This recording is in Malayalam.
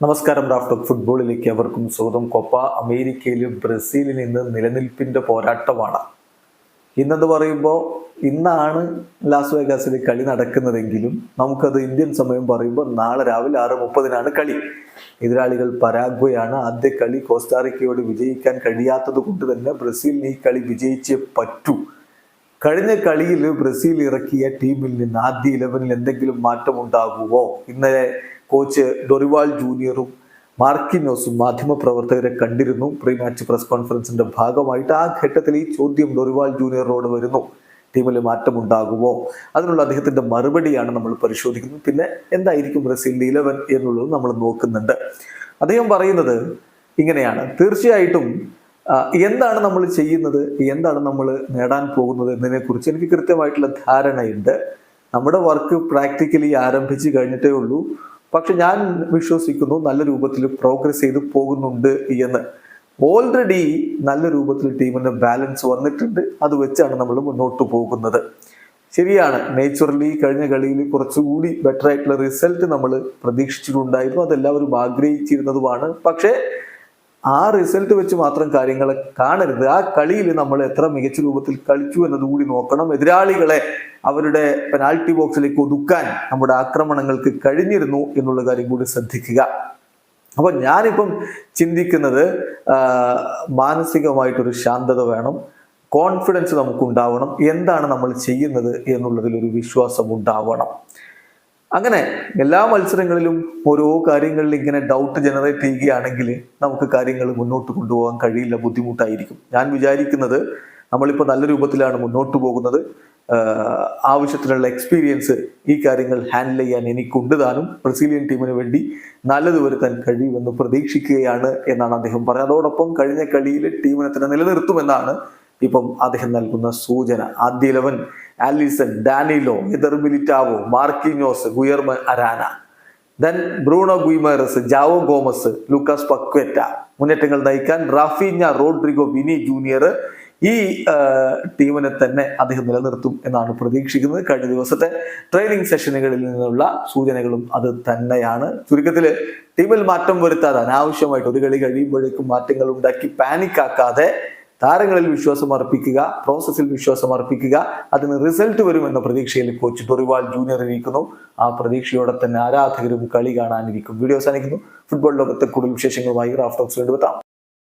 നമസ്കാരം റാഫ്റ്റർ ഫുട്ബോളിലേക്ക് അവർക്കും സ്വാഗതം. കൊപ്പ അമേരിക്കയിൽ ബ്രസീലിൽ നിന്ന് നിലനിൽപ്പിന്റെ പോരാട്ടമാണ്. ഇന്നെന്ന് പറയുമ്പോൾ ഇന്നാണ് ലാസ് വേഗാസിൽ കളി നടക്കുന്നതെങ്കിലും നമുക്കത് ഇന്ത്യൻ സമയം പറയുമ്പോൾ നാളെ രാവിലെ ആറ് മുപ്പതിനാണ് കളി. എതിരാളികൾ പരാഗ്വയാണ്. ആദ്യ കളി കോസ്റ്റാറിക്കയോട് വിജയിക്കാൻ കഴിയാത്തത് കൊണ്ട് തന്നെ ബ്രസീലിന് ഈ കളി വിജയിച്ചേ പറ്റൂ. കഴിഞ്ഞ കളിയിൽ ബ്രസീൽ ഇറക്കിയ ടീമിൽ നിന്ന് ആദ്യ ഇലവനിൽ എന്തെങ്കിലും മാറ്റം ഉണ്ടാകുമോ ഇന്നലെ കോച്ച് ഡൊറിവാൾ ജൂനിയറും മാർക്കിനോസും മാധ്യമപ്രവർത്തകരെ കണ്ടിരുന്നു. പ്രീ മാച്ച് പ്രസ് കോൺഫറൻസിന്റെ ഭാഗമായിട്ട് ആ ഘട്ടത്തിൽ ഈ ചോദ്യം ഡൊറിവാൾ ജൂനിയറോട് വരുന്നു. ടീമിൽ മാറ്റമുണ്ടാകുമോ? അതിനുള്ള അദ്ദേഹത്തിന്റെ മറുപടിയാണ് നമ്മൾ പരിശോധിക്കുന്നത് പിന്നെ എന്തായിരിക്കും ബ്രസീലിന്റെ ഇലവൻ എന്നുള്ളത് നമ്മൾ നോക്കുന്നുണ്ട്. അദ്ദേഹം പറയുന്നത് ഇങ്ങനെയാണ്. തീർച്ചയായിട്ടും എന്താണ് നമ്മൾ ചെയ്യുന്നത്? എന്താണ് നമ്മൾ നേടാൻ പോകുന്നത് എന്നതിനെ കുറിച്ച് എനിക്ക് കൃത്യമായിട്ടുള്ള ധാരണയുണ്ട്. നമ്മുടെ വർക്ക് പ്രാക്ടിക്കലി ആരംഭിച്ചു കഴിഞ്ഞിട്ടേ ഉള്ളൂ. പക്ഷെ ഞാൻ വിശ്വസിക്കുന്നു നല്ല രൂപത്തിൽ പ്രോഗ്രസ് ചെയ്ത് പോകുന്നുണ്ട് എന്ന്. ഓൾറെഡി നല്ല രൂപത്തിൽ ടീമിന് ബാലൻസ് വന്നിട്ടുണ്ട്. അത് വെച്ചാണ് നമ്മൾ മുന്നോട്ട് പോകുന്നത്. ശരിയാണ് നേച്ചുറലി കഴിഞ്ഞ കളിയിൽ കുറച്ചുകൂടി ബെറ്റർ ആയിട്ടുള്ള റിസൾട്ട് നമ്മൾ പ്രതീക്ഷിച്ചിട്ടുണ്ടായിരുന്നു. അതെല്ലാവരും ആഗ്രഹിച്ചിരുന്നതുമാണ്. പക്ഷേ ആ റിസൾട്ട് വെച്ച് മാത്രം കാര്യങ്ങളെ കാണരുത്. ആ കളിയിൽ നമ്മൾ എത്ര മികച്ച രൂപത്തിൽ കളിച്ചു എന്നതുകൂടി നോക്കണം. എതിരാളികളെ അവരുടെ പെനാൽറ്റി ബോക്സിലേക്ക് ഒതുക്കാൻ നമ്മുടെ ആക്രമണങ്ങൾക്ക് കഴിഞ്ഞിരുന്നു എന്നുള്ള കാര്യം കൂടി ശ്രദ്ധിക്കുക. അപ്പൊ ഞാനിപ്പം ചിന്തിക്കുന്നത് മാനസികമായിട്ടൊരു ശാന്തത വേണം. കോൺഫിഡൻസ് നമുക്ക് ഉണ്ടാവണം എന്താണ് നമ്മൾ ചെയ്യുന്നത് എന്നുള്ളതിൽ ഒരു വിശ്വാസം ഉണ്ടാവണം അങ്ങനെ എല്ലാ മത്സരങ്ങളിലും ഓരോ കാര്യങ്ങളിൽ ഇങ്ങനെ ഡൗട്ട് ജനറേറ്റ് ചെയ്യുകയാണെങ്കിൽ നമുക്ക് കാര്യങ്ങൾ മുന്നോട്ട് കൊണ്ടുപോകാൻ കഴിയില്ല ബുദ്ധിമുട്ടായിരിക്കും. ഞാൻ വിചാരിക്കുന്നത് നമ്മളിപ്പോൾ നല്ല രൂപത്തിലാണ് മുന്നോട്ട് പോകുന്നത്. ആവശ്യത്തിലുള്ള എക്സ്പീരിയൻസ് ഈ കാര്യങ്ങൾ ഹാൻഡിൽ ചെയ്യാൻ എനിക്കുണ്ട് താനും. ബ്രസീലിയൻ ടീമിന് വേണ്ടി നല്ലത് വരുത്താൻ കഴിയുമെന്ന് പ്രതീക്ഷിക്കുകയാണ് എന്നാണ് അദ്ദേഹം പറഞ്ഞത്. അതോടൊപ്പം കഴിഞ്ഞ കളിയിൽ ടീമിനെ തന്നെ നിലനിർത്തുമെന്നാണ് ഇപ്പം അദ്ദേഹം നൽകുന്ന സൂചന. ആദ്യ eleven Alisson Danilo Eder Militao Marquinhos Guilherme Arana. Then Bruno Guimaraes Joao Gomes Lucas Paqueta. മുന്നേറ്റങ്ങൾ നയിക്കാൻ റാഫീഞ്ഞ റോഡ്രിഗോ വിനി ജൂനിയർ ഈ ടീമിനെ തന്നെ അദ്ദേഹം നിലനിർത്തും എന്നാണ് പ്രതീക്ഷിക്കുന്നത്. കഴിഞ്ഞ ദിവസത്തെ ട്രെയിനിങ് സെഷനുകളിൽ നിന്നുള്ള സൂചനകളും അത് തന്നെയാണ്. ചുരുക്കത്തിൽ ടീമിൽ മാറ്റം വരുത്താതെ അനാവശ്യമായിട്ട് ഒരു കളി കഴിയുമ്പോഴേക്കും മാറ്റങ്ങൾ ഉണ്ടാക്കി പാനിക് ആക്കാതെ താരങ്ങളിൽ വിശ്വാസം അർപ്പിക്കുക പ്രോസസ്സിൽ വിശ്വാസം അർപ്പിക്കുക അതിന് റിസൾട്ട് വരുമെന്ന പ്രതീക്ഷയിൽ കോച്ച് ടൊറിവാൾ ജൂനിയർ ഇരിക്കുന്നു. ആ പ്രതീക്ഷയോടെ തന്നെ ആരാധകരും കളി കാണാനിരിക്കും. വീഡിയോ അവസാനിക്കുന്നു. ഫുട്ബോൾ ലോകത്തെ കൂടുതൽ വിശേഷങ്ങളുമായി റാഫ്റ്റോക്സ് കൊണ്ടുവെത്താം